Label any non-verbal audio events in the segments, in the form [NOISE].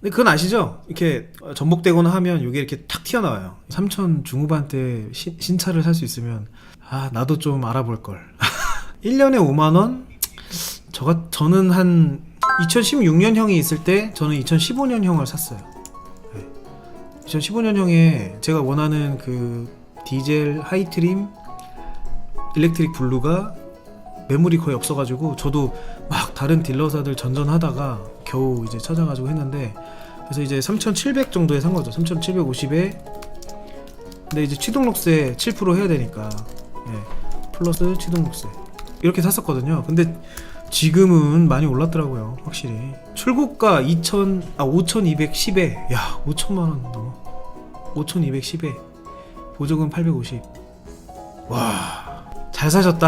근데 그건 아시죠? 이렇게 전복되거나 하면 이게 이렇게 탁 튀어나와요. 3천 중후반대 신, 신차를 살 수 있으면 아 나도 좀 알아볼 걸. [LAUGHS] 1년에 5만 원? 저가 저는 한 2016년형이 있을 때 저는 2015년형을 샀어요. 2015년형에 제가 원하는 그 디젤 하이트림 일렉트릭 블루가 매물이 거의 없어가지고 저도 막 다른 딜러사들 전전하다가 겨우 이제 찾아가지고 했는데 그래서 이제 3,700 정도에 산 거죠. 3,750에 근데 이제 취등록세 7% 해야 되니까 예, 플러스 취등록세 이렇게 샀었거든요. 근데 지금은 많이 올랐더라고요. 확실히 출고가 2,000아 5,210에 야 5천만 원 넘어 5,210에 보조금 850. 와 잘 사셨다.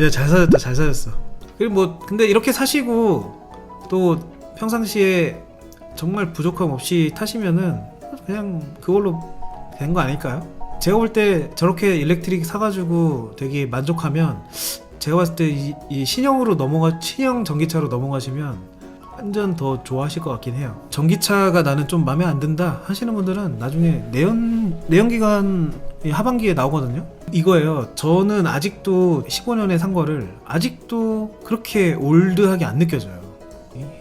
야, 잘 사셨다, 잘 사셨어. 그리고 뭐, 근데 이렇게 사시고, 또 평상시에 정말 부족함 없이 타시면은, 그냥 그걸로 된 거 아닐까요? 제가 볼 때 저렇게 일렉트릭 사가지고 되게 만족하면, 제가 봤을 때이 신형으로 넘어가, 신형 전기차로 넘어가시면, 완전 더 좋아하실 것 같긴 해요. 전기차가 나는 좀 마음에 안 든다 하시는 분들은 나중에 내연 내연기관 하반기에 나오거든요. 이거예요. 저는 아직도 15년에 산 거를 아직도 그렇게 올드하게 안 느껴져요.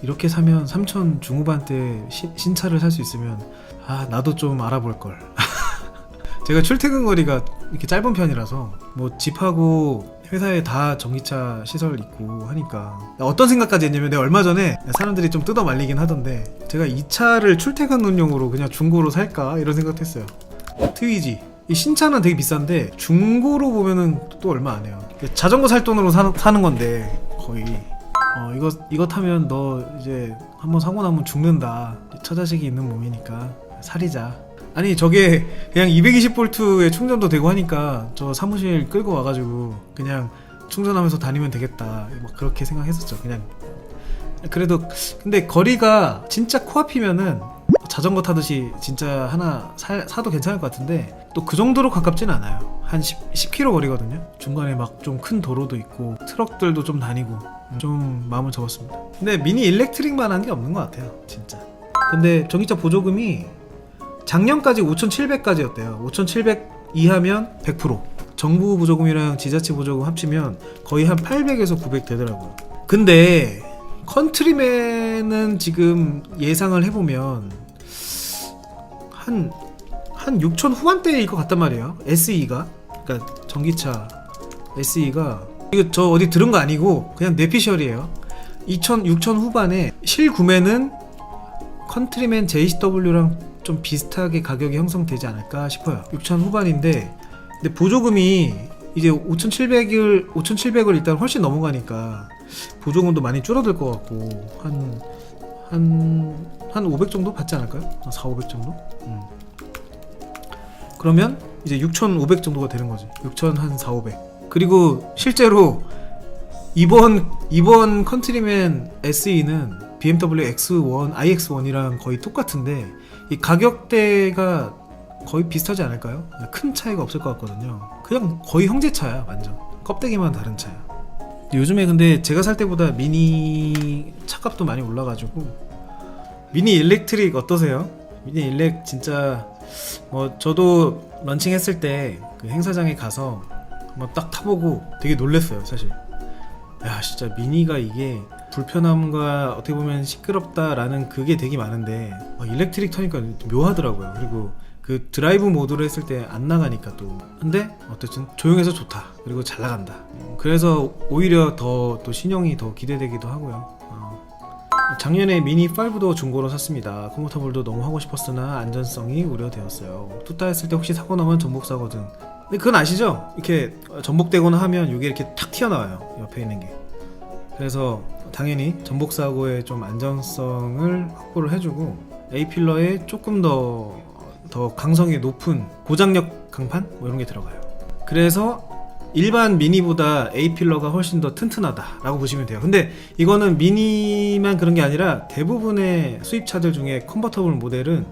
이- 이렇게 사면 3천 중후반대 시- 신차를 살 수 있으면 아 나도 좀 알아볼 걸. [LAUGHS] 제가 출퇴근 거리가 이렇게 짧은 편이라서 뭐 집하고 회사에 다 전기차 시설 있고 하니까 어떤 생각까지 했냐면 내가 얼마 전에 사람들이 좀 뜯어 말리긴 하던데 제가 이 차를 출퇴근용으로 그냥 중고로 살까? 이런 생각도 했어요. 트위지. 이 신차는 되게 비싼데 중고로 보면은 또 얼마 안 해요. 자전거 살 돈으로 사, 사는 건데 거의 어 이거 이거 타면 너 이제 한번 사고 나면 죽는다. 처자식이 있는 몸이니까 살이자. 아니 저게 그냥 220볼트에 충전도 되고 하니까 저 사무실 끌고 와가지고 그냥 충전하면서 다니면 되겠다. 막 그렇게 생각했었죠 그냥. 그래도 근데 거리가 진짜 코앞이면은 자전거 타듯이 진짜 하나 사, 사도 괜찮을 것 같은데 또 그 정도로 가깝진 않아요. 한 10, 10km 거리거든요. 중간에 막 좀 큰 도로도 있고 트럭들도 좀 다니고 좀 마음을 접었습니다 근데 미니 일렉트릭만 한 게 없는 것 같아요 진짜 근데 전기차 보조금이 작년까지 5,700까지였대요. 5,700 이하면 100%. 정부 보조금이랑 지자체 보조금 합치면 거의 한 800에서 900 되더라고요. 근데 컨트리맨은 지금 예상을 해보면 한, 한 6천 후반대일 것 같단 말이에요. SE가. 그러니까 전기차 SE가. 이거 저 어디 들은 거 아니고 그냥 뇌피셜이에요. 2천, 6천 후반에 실구매는 컨트리맨 JCW랑 좀 비슷하게 가격이 형성되지 않을까 싶어요. 6천 후반인데 근데 보조금이 이제 5,700을 5,700을 일단 훨씬 넘어가니까 보조금도 많이 줄어들 것 같고 한 한 한 500 정도 받지 않을까요? 한 4, 500 정도? 음. 그러면 이제 6,500 정도가 되는 거지. 6,000 한 4, 500. 그리고 실제로 이번 이번 컨트리맨 SE는 BMW X1, iX1이랑 거의 똑같은데 이 가격대가 거의 비슷하지 않을까요? 큰 차이가 없을 것 같거든요. 그냥 거의 형제 차야 완전. 껍데기만 다른 차야. 요즘에 근데 제가 살 때보다 미니 차값도 많이 올라가지고 미니 일렉트릭 어떠세요? 미니 일렉 진짜 뭐 저도 런칭했을 때 그 행사장에 가서 한번 딱 타보고 되게 놀랬어요 사실. 야 진짜 미니가 이게 불편함과 어떻게 보면 시끄럽다라는 그게 되게 많은데 아, 일렉트릭 타니까 묘하더라고요. 그리고 그 드라이브 모드로 했을 때 안 나가니까 또. 근데 어쨌든 조용해서 좋다. 그리고 잘 나간다. 음, 그래서 오히려 더 또 신형이 더 기대되기도 하고요. 어. 작년에 미니 5도 중고로 샀습니다. 컨버터블도 너무 하고 싶었으나 안전성이 우려되었어요. 투타 했을 때 혹시 사고 나면 전복 사거든 근데 그건 아시죠? 이렇게 전복되거나 하면 이게 이렇게 탁 튀어나와요 옆에 있는 게 그래서 당연히 전복 사고의 좀 안전성을 확보를 해주고 A 필러에 조금 더, 더 강성이 높은 고장력 강판 뭐 이런 게 들어가요. 그래서 일반 미니보다 A 필러가 훨씬 더 튼튼하다라고 보시면 돼요. 근데 이거는 미니만 그런 게 아니라 대부분의 수입차들 중에 컨버터블 모델은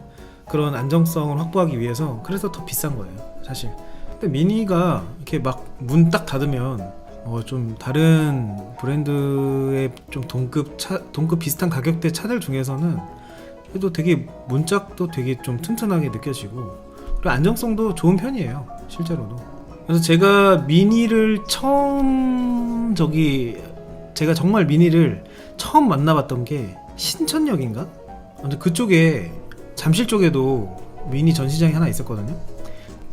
그런 안정성을 확보하기 위해서 그래서 더 비싼 거예요, 사실. 근데 미니가 이렇게 막 문 딱 닫으면 어, 좀 다른 브랜드의 좀 동급 차 동급 비슷한 가격대 차들 중에서는 그래도 되게 문짝도 되게 좀 튼튼하게 느껴지고 그리고 안정성도 좋은 편이에요 실제로도 그래서 제가 미니를 처음 저기 제가 정말 미니를 처음 만나봤던 게 신천역인가? 아무튼 그쪽에 잠실 쪽에도 미니 전시장이 하나 있었거든요.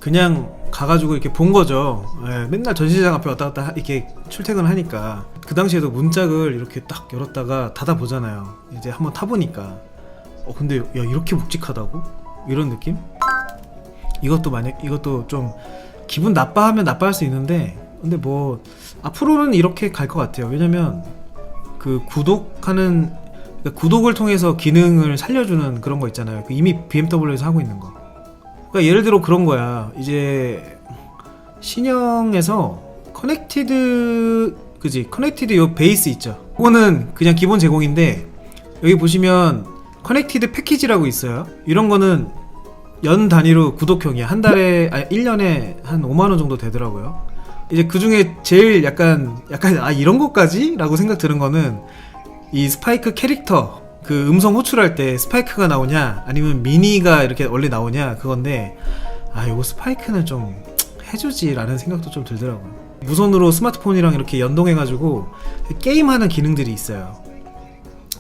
그냥 가가지고 이렇게 본 거죠. 예, 맨날 전시장 앞에 왔다 갔다 하- 이렇게 출퇴근을 하니까 그 당시에도 문짝을 이렇게 딱 열었다가 닫아 보잖아요. 이제 한번 타보니까 어 근데 야 이렇게 묵직하다고 이런 느낌? 이것도 만약 이것도 좀 기분 나빠하면 나빠할 수 있는데 근데 뭐 앞으로는 이렇게 갈 것 같아요. 왜냐면 그 구독하는 그러니까 구독을 통해서 기능을 살려주는 그런 거 있잖아요. 그 이미 BMW에서 하고 있는 거. 그러니까 예를 들어 그런 거야. 이제 신형에서 커넥티드 그지 커넥티드 요 베이스 있죠. 그거는 그냥 기본 제공인데 여기 보시면 커넥티드 패키지라고 있어요. 이런 거는 연 단위로 구독형이야. 한 달에 아니 1년에 한 5만 원 정도 되더라고요. 이제 그 중에 제일 약간 약간 아 이런 것까지라고 생각 드는 거는 이 스파이크 캐릭터 그 음성 호출할 때 스파이크가 나오냐 아니면 미니가 이렇게 원래 나오냐 그건데 아 요거 스파이크는 좀 해주지라는 생각도 좀 들더라고요 무선으로 스마트폰이랑 이렇게 연동해가지고 게임하는 기능들이 있어요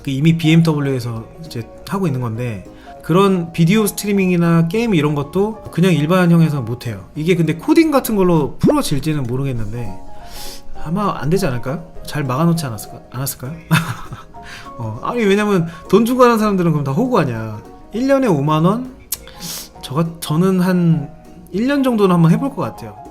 그 이미 BMW에서 이제 하고 있는 건데 그런 비디오 스트리밍이나 게임 이런 것도 그냥 일반형에서 못해요 이게 근데 코딩 같은 걸로 풀어질지는 모르겠는데 아마 안 되지 않을까요? 잘 막아놓지 않았을까, 않았을까요? [LAUGHS] 어, 아니 왜냐면 돈 주고 하는 사람들은 그럼 다 호구 아니야 1년에 5만원? 저, 저는 한 1년 정도는 한번 해볼 것 같아요